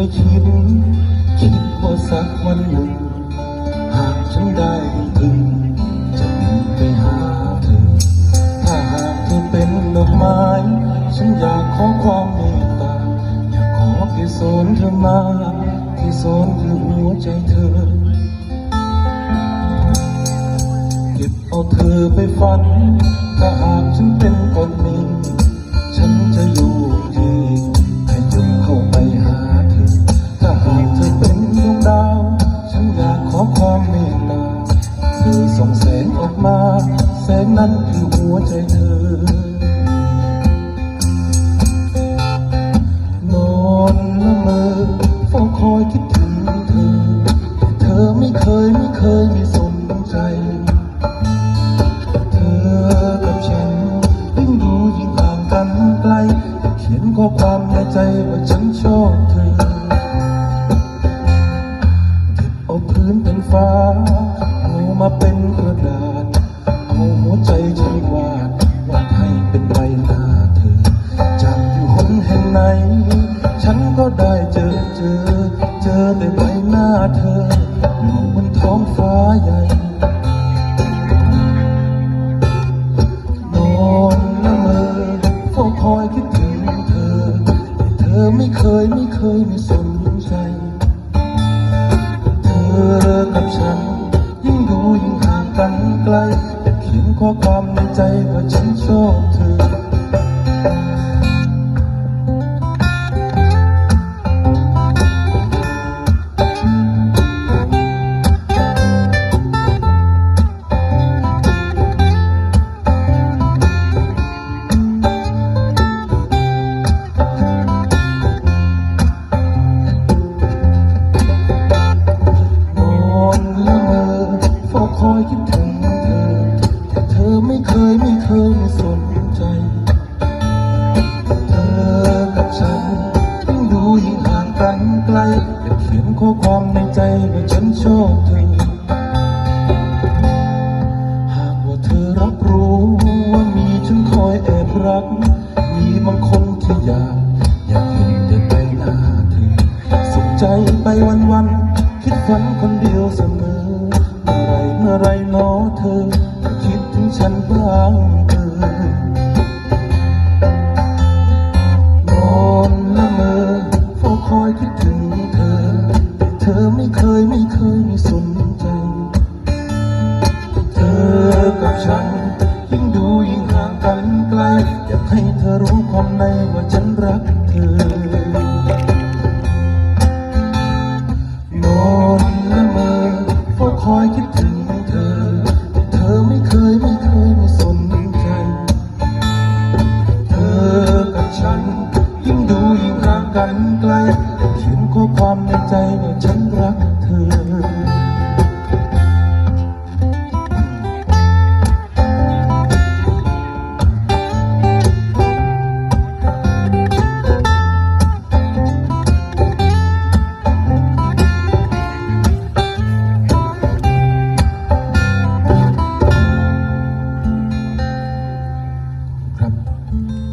ไปคิดคิดว่าสักวันหนึ่ง หากฉันได้ถึง จะบินไปหาเธอ ถ้าหากเธอเป็นดอกไม้ ฉันอยากขอความเมตตา อยากขอเพียงโซนเธอมาที่โซนคือหัวใจเธอ เก็บเอาเธอไปฝัน ถ้าหากฉันเป็นคนนี้ ฉันจะอยู่ งนั้นคือหัวใจเธอ นอนละเมอเฝ้าคอยคิดถึงเธอแต่เธอไม่เคยไม่เคยไมีสนใจ เธอกับฉันยิ่งดูยิ่งห่างกันไกลแต่เขียนข้อความในใจว่าฉันชอบเธอเอาพื้นเป็นฟ้าเอามาเป็น ไหน ฉันก็ได้เจอเจอ เจอแต่ใบหน้าเธออยู่บนท้องฟ้าใหญ่นอนละเมอเฝ้าคอยคิดถึงเธอ แต่เธอไม่เคยไม่เคยไม่สนใจ เธอกับฉัน ยิ่งดูยิ่งห่างกันไกลแต่เขียนข้อความในใจว่าฉันชอบเธอ ข้อความในใจว่าฉันชอบเธอ หากว่าเธอรับรู้ว่ามีฉันคอยแอบรัก มีบางคนที่อยากอยากเห็นแต่ใบหน้าเธอสุขใจไปวันๆคิดฝันคนเดียวเสมอ เมื่อไรเมื่อไรหนอเธอ คิดถึงฉันบ้างเธอ รู้ความในว่าฉันรักเธอนอนละเมอเฝ้าคอยคิด